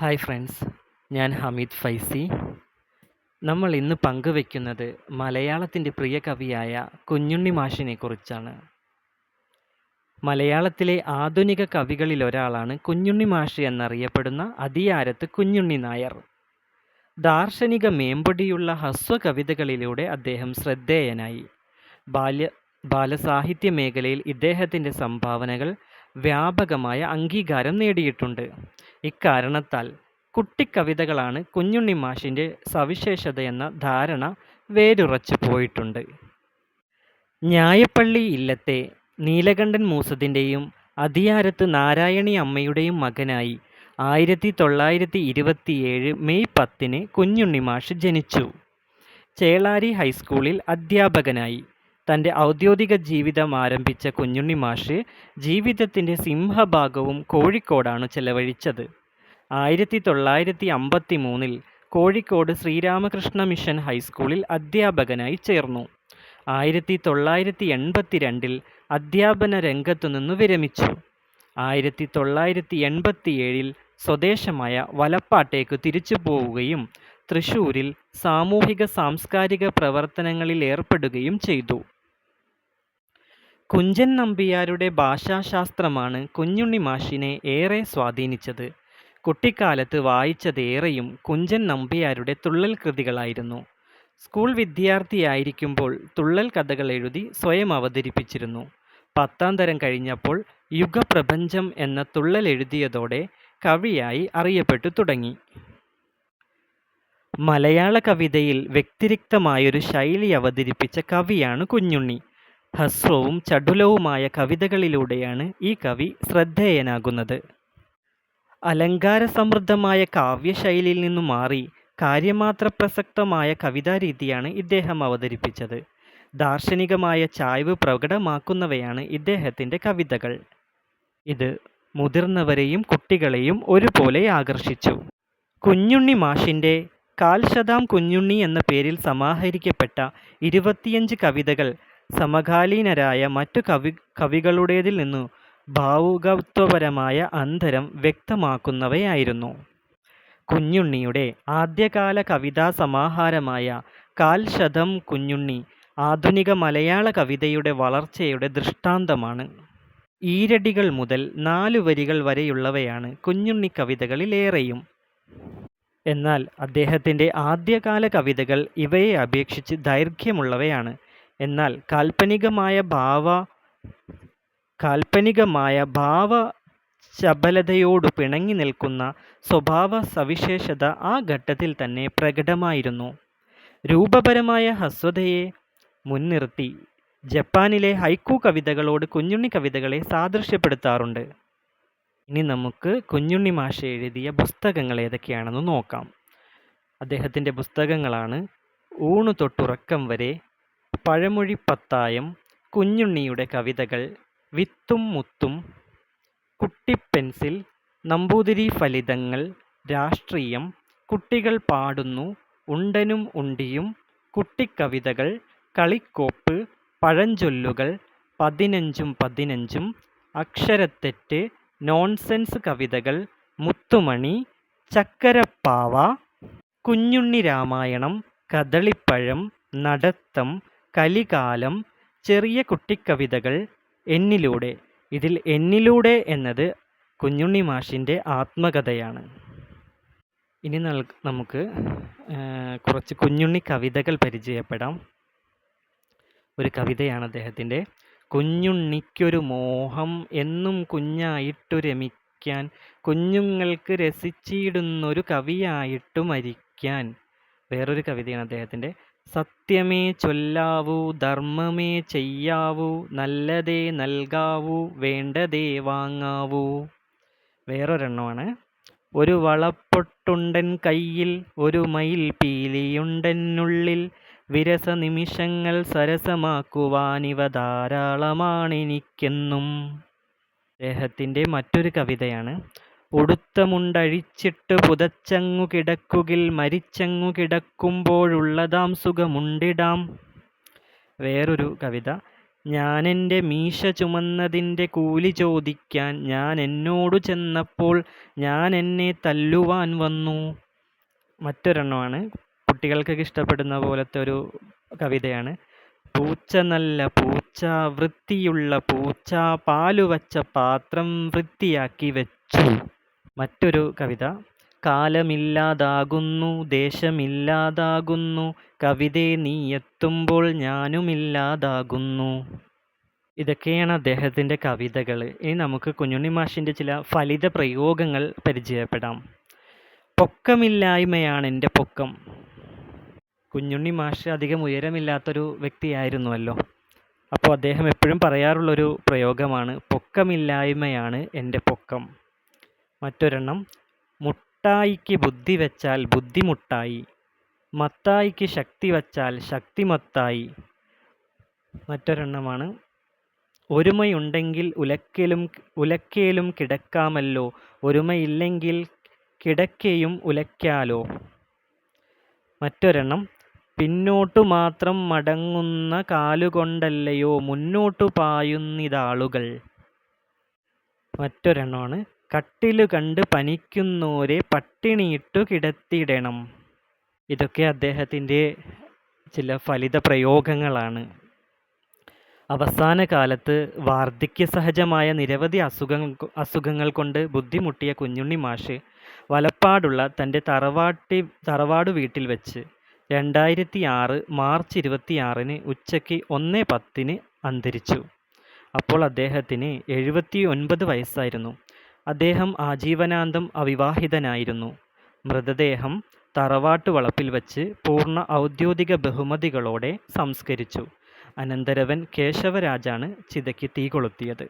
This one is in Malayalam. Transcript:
ഹായ് ഫ്രണ്ട്സ് ഞാൻ ഹമീദ് ഫൈസി. നമ്മൾ ഇന്ന് പങ്കുവെക്കുന്നത് മലയാളത്തിന്റെ പ്രിയ കവിയായ കുഞ്ഞുണ്ണി മാഷിനെ കുറിച്ചാണ്. മലയാളത്തിലെ ആധുനിക കവികളിൽ ഒരാളാണ് കുഞ്ഞുണ്ണി മാഷ് എന്നറിയപ്പെടുന്ന അതിയാരത്ത് കുഞ്ഞുണ്ണി നായർ. ദാർശനിക മേമ്പൊടിയുള്ള ഹസ്വ കവിതകളിലൂടെ അദ്ദേഹം ശ്രദ്ധേയനായി. ബാല്യ ബാലസാഹിത്യ മേഖലയിൽ ഇദ്ദേഹത്തിന്റെ സംഭാവനകൾ വ്യാപകമായ അംഗീകാരം നേടിയിട്ടുണ്ട്. ഇക്കാരണത്താൽ കുട്ടിക്കവിതകളാണ് കുഞ്ഞുണ്ണി മാഷിന്റെ സവിശേഷതയെന്ന ധാരണ വേരുറച്ചു പോയിട്ടുണ്ട്. ന്യായപ്പള്ളി ഇല്ലത്തെ നീലകണ്ഠൻ മൂസത്തിന്റെയും അതിയാരത്ത് നാരായണി അമ്മയുടെയും മകനായി ആയിരത്തി തൊള്ളായിരത്തി ഇരുപത്തിയേഴ് മെയ് പത്തിന് കുഞ്ഞുണ്ണി മാഷ് ജനിച്ചു. ചേളാരി ഹൈസ്കൂളിൽ അധ്യാപകനായി. തന്റെ ഔദ്യോഗിക ജീവിതം ആരംഭിച്ച കുഞ്ഞുണ്ണി മാഷ് ജീവിതത്തിന്റെ സിംഹഭാഗവും കോഴിക്കോടാണ് ചെലവഴിച്ചത്. ആയിരത്തി തൊള്ളായിരത്തി അമ്പത്തി മൂന്നിൽ കോഴിക്കോട് ശ്രീരാമകൃഷ്ണ മിഷൻ ഹൈസ്കൂളിൽ അധ്യാപകനായി ചേർന്നു. ആയിരത്തി തൊള്ളായിരത്തി എൺപത്തി രണ്ടിൽ അധ്യാപന രംഗത്തു നിന്ന് വിരമിച്ചു. ആയിരത്തി തൊള്ളായിരത്തി എൺപത്തിയേഴിൽ സ്വദേശമായ വലപ്പാട്ടേക്ക് തിരിച്ചു പോവുകയും തൃശൂരിൽ സാമൂഹിക സാംസ്കാരിക പ്രവർത്തനങ്ങളിൽ ഏർപ്പെടുകയും ചെയ്തു. കുഞ്ചൻ നമ്പിയാരുടെ ഭാഷാശാസ്ത്രമാണ് കുഞ്ഞുണ്ണി മാഷിനെ ഏറെ സ്വാധീനിച്ചത്. കുട്ടിക്കാലത്ത് വായിച്ചതേറെയും കുഞ്ചൻ നമ്പിയാരുടെ തുള്ളൽ കൃതികളായിരുന്നു. സ്കൂൾ വിദ്യാർത്ഥിയായിരിക്കുമ്പോൾ തുള്ളൽ കഥകൾ എഴുതി സ്വയം അവതരിപ്പിച്ചിരുന്നു. പത്താം തരം കഴിഞ്ഞപ്പോൾ യുഗപ്രപഞ്ചം എന്ന തുള്ളൽ എഴുതിയതോടെ കവിയായി അറിയപ്പെട്ടു തുടങ്ങി. മലയാള കവിതയിൽ വ്യതിരിക്തമായൊരു ശൈലി അവതരിപ്പിച്ച കവിയാണ് കുഞ്ഞുണ്ണി. ഹ്രസ്വവും ചടുലവുമായ കവിതകളിലൂടെയാണ് ഈ കവി ശ്രദ്ധേയനാകുന്നത്. അലങ്കാരസമൃദ്ധമായ കാവ്യശൈലിയിൽ നിന്നു മാറി കാര്യമാത്ര പ്രസക്തമായ കവിതാരീതിയാണ് ഇദ്ദേഹം അവതരിപ്പിച്ചത്. ദാർശനികമായ ചായ്വ് പ്രകടമാക്കുന്നവയാണ് ഇദ്ദേഹത്തിന്റെ കവിതകൾ. ഇത് മുതിർന്നവരെയും കുട്ടികളെയും ഒരുപോലെ ആകർഷിച്ചു. കുഞ്ഞുണ്ണി മാഷിന്റെ കാൽശതാം കുഞ്ഞുണ്ണി എന്ന പേരിൽ സമാഹരിക്കപ്പെട്ട ഇരുപത്തിയഞ്ച് കവിതകൾ സമകാലീനരായ മറ്റു കവി കവികളുടേതിൽ നിന്നു ഭാവുകത്വപരമായ അന്തരം വ്യക്തമാക്കുന്നവയായിരുന്നു. കുഞ്ഞുണ്ണിയുടെ ആദ്യകാല കവിതാ സമാഹാരമായ കാൽശതം കുഞ്ഞുണ്ണി ആധുനിക മലയാള കവിതയുടെ വളർച്ചയുടെ ദൃഷ്ടാന്തമാണ്. ഈരടികൾ മുതൽ നാലു വരികൾ വരെയുള്ളവയാണ് കുഞ്ഞുണ്ണി കവിതകളിലേറെയും. എന്നാൽ അദ്ദേഹത്തിന്റെ ആദ്യകാല കവിതകൾ ഇവയെ അപേക്ഷിച്ച് ദൈർഘ്യമുള്ളവയാണ്. എന്നാൽ കാൽപ്പനികമായ ഭാവ കാൽപ്പനികമായ ഭാവ ശബലതയോടു പിണങ്ങി നിൽക്കുന്ന സ്വഭാവ സവിശേഷത ആ ഘട്ടത്തിൽ തന്നെ പ്രകടമായിരുന്നു. രൂപപരമായ ഹസ്വതയെ മുൻനിർത്തി ജപ്പാനിലെ ഹൈക്കു കവിതകളോട് കുഞ്ഞുണ്ണി കവിതകളെ സാദൃശ്യപ്പെടുത്താറുണ്ട്. ഇനി നമുക്ക് കുഞ്ഞുണ്ണി മാഷ എഴുതിയ പുസ്തകങ്ങൾ ഏതൊക്കെയാണെന്ന് നോക്കാം. അദ്ദേഹത്തിന്റെ പുസ്തകങ്ങളാണ് ഊണു തൊട്ടുറക്കം വരെ പഴമൊഴി പത്തായം കുഞ്ഞുണ്ണിയുടെ കവിതകൾ വിത്തും മുത്തും കുട്ടിപ്പെൻസിൽ നമ്പൂതിരി ഫലിതങ്ങൾ രാഷ്ട്രീയം കുട്ടികൾ പാടുന്നു ഉണ്ടനും ഉണ്ടിയും കുട്ടിക്കവിതകൾ കളിക്കോപ്പ് പഴഞ്ചൊല്ലുകൾ പതിനഞ്ചും പതിനഞ്ചും അക്ഷരത്തെറ്റ് നോൺസെൻസ് കവിതകൾ മുത്തുമണി ചക്കരപ്പാവ കുഞ്ഞുണ്ണി രാമായണം കദളിപ്പഴം നടത്തം കലികാലം ചെറിയ കുട്ടിക്കവിതകൾ എന്നിലൂടെ. ഇതിൽ എന്നിലൂടെ എന്നത് കുഞ്ഞുണ്ണി മാഷിന്റെ ആത്മകഥയാണ്. ഇനി നൽ നമുക്ക് കുറച്ച് കുഞ്ഞുണ്ണി കവിതകൾ പരിചയപ്പെടാം. ഒരു കവിതയാണ് അദ്ദേഹത്തിന്റെ കുഞ്ഞുണ്ണിക്കൊരു മോഹം എന്നും കുഞ്ഞായിട്ടു രമിക്കാൻ കുഞ്ഞുങ്ങൾക്ക് രസിച്ചിടുന്നൊരു കവിയായിട്ടു മരിക്കാൻ. വേറൊരു കവിതയാണ് അദ്ദേഹത്തിന്റെ. സത്യമേ ചൊല്ലാവൂ ധർമ്മമേ ചെയ്യാവൂ നല്ലതേ നൽകാവൂ വേണ്ടതേ വാങ്ങാവൂ. വേറൊരെണ്ണമാണ്. ഒരു വളപ്പൊട്ടുണ്ടൻ കയ്യിൽ ഒരു മയിൽ പീലിയുണ്ടെന്നുള്ളിൽ വിരസ നിമിഷങ്ങൾ സരസമാക്കുവാനിവ ധാരാളമാണെനിക്കെന്നും. അദ്ദേഹത്തിന്റെ മറ്റൊരു കവിതയാണ് ഉടുത്ത മുണ്ടഴിച്ചിട്ട് പുതച്ചങ്ങു കിടക്കുകിൽ മരിച്ചങ്ങു കിടക്കുമ്പോഴുള്ളതാം സുഖമുണ്ടിടാം. വേറൊരു കവിത ഞാനെന്റെ മീശ ചുമന്നതിന്റെ കൂലി ചോദിക്കാൻ ഞാൻ എന്നോട് ചെന്നപ്പോൾ ഞാൻ എന്നെ തല്ലുവാൻ വന്നു. മറ്റൊരെണ്ണമാണ് കുട്ടികൾക്കൊക്കെ ഇഷ്ടപ്പെടുന്ന പോലത്തെ ഒരു കവിതയാണ്. പൂച്ച നല്ല പൂച്ച വൃത്തിയുള്ള പൂച്ച പാലു വച്ച പാത്രം വൃത്തിയാക്കി വെച്ചു. മറ്റൊരു കവിത. കാലമില്ലാതാകുന്നു ദേശമില്ലാതാകുന്നു കവിതേ നീ എത്തുമ്പോൾ ഞാനുമില്ലാതാകുന്നു. ഇതൊക്കെയാണ് അദ്ദേഹത്തിന്റെ കവിതകൾ ഇനി നമുക്ക് കുഞ്ഞുണ്ണി മാഷിന്റെ ചില ഫലിത പ്രയോഗങ്ങൾ പരിചയപ്പെടാം. പൊക്കമില്ലായ്മയാണ് എന്റെ പൊക്കം. കുഞ്ഞുണ്ണി മാഷ് അധികം ഉയരമില്ലാത്തൊരു വ്യക്തിയായിരുന്നുവല്ലോ. അപ്പോൾ അദ്ദേഹം എപ്പോഴും പറയാറുള്ളൊരു പ്രയോഗമാണ് പൊക്കമില്ലായ്മയാണ് എന്റെ പൊക്കം. മറ്റൊരെണ്ണം മുട്ടായിക്ക് ബുദ്ധി വെച്ചാൽ ബുദ്ധിമുട്ടായി മത്തായിക്ക് ശക്തി വച്ചാൽ ശക്തിമത്തായി. മറ്റൊരെണ്ണമാണ് ഒരുമയുണ്ടെങ്കിൽ ഉലക്കലും ഉലക്കേലും കിടക്കാമല്ലോ ഒരുമയില്ലെങ്കിൽ കിടക്കയും ഉലയ്ക്കാലോ. മറ്റൊരെണ്ണം പിന്നോട്ടു മാത്രം മടങ്ങുന്ന കാലുകൊണ്ടല്ലയോ മുന്നോട്ടു പായുന്നിതാളുകൾ. മറ്റൊരെണ്ണമാണ്. കട്ടിലു കണ്ട് പനിക്കുന്നോരെ പട്ടിണിയിട്ടു കിടത്തിയിടണം. ഇതൊക്കെ അദ്ദേഹത്തിന്റെ ചില ഫലിത പ്രയോഗങ്ങളാണ്. അവസാന കാലത്ത് വാർദ്ധക്യ സഹജമായ നിരവധി അസുഖങ്ങൾ അസുഖങ്ങൾ കൊണ്ട് ബുദ്ധിമുട്ടിയ കുഞ്ഞുണ്ണി മാഷ് വലപ്പാടുള്ള തന്റെ തറവാട്ടി തറവാട് വീട്ടിൽ വെച്ച് രണ്ടായിരത്തി ആറ് മാർച്ച് ഇരുപത്തിയാറിന് ഉച്ചയ്ക്ക് ഒന്ന് പത്തിന് അന്തരിച്ചു. അപ്പോൾ അദ്ദേഹത്തിന് എഴുപത്തി ഒൻപത് വയസ്സായിരുന്നു. അദ്ദേഹം ആജീവനാന്തം അവിവാഹിതനായിരുന്നു. മൃതദേഹം തറവാട്ട് വളപ്പിൽ വച്ച് പൂർണ ഔദ്യോഗിക ബഹുമതികളോടെ സംസ്കരിച്ചു. അനന്തരവൻ കേശവരാജാണ് ചിതയ്ക്ക് തീ കൊളുത്തിയത്